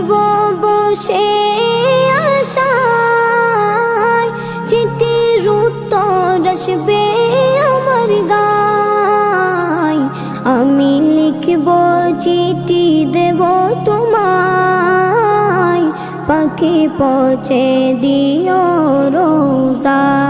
তাকব বসে চিঠির আমার গায়। আমি লিখব চিঠি পাখি পৌঁছে দিও রোজা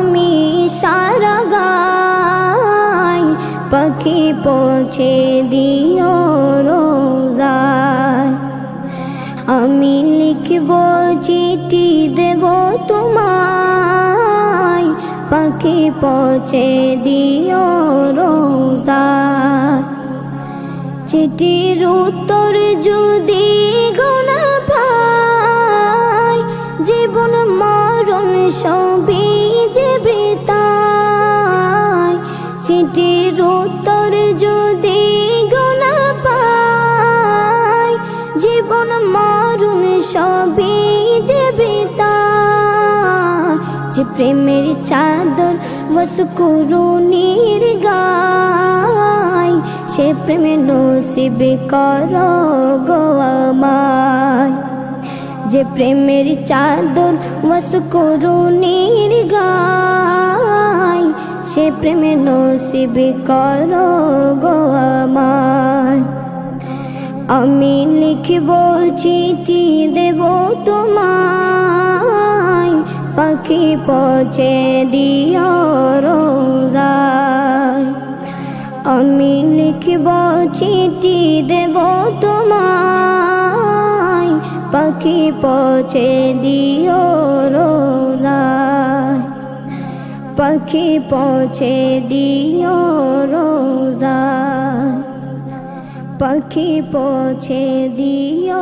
পাখি পৌঁছে দিও রোজা আমি লিখব চিঠি দেব তোমায়। পাখি পৌঁছে দিও রোজা চিঠির উত্তর যদি গোনা পাই, জীবন মরণ সবই যে বৃতায় চিঠির উত্তর যে প্রেমের চাদর বস করুণীর গায়। সে প্রেমে নসিব কর গো আমায়। যে প্রেমের চাদর বস করুণীর গায়। সে প্রেমে নসিব কর গো আমায়। আমি লিখব চিঠি, দেব তোমায়। পাখি পৌঁছে দিও রোজায়। আমি লিখব চিঠি দেব তোমায়। পাখি পৌঁছে দিও রোজায়। পাখি পৌঁছে দিও রোজায়। পাখি পৌঁছে দিও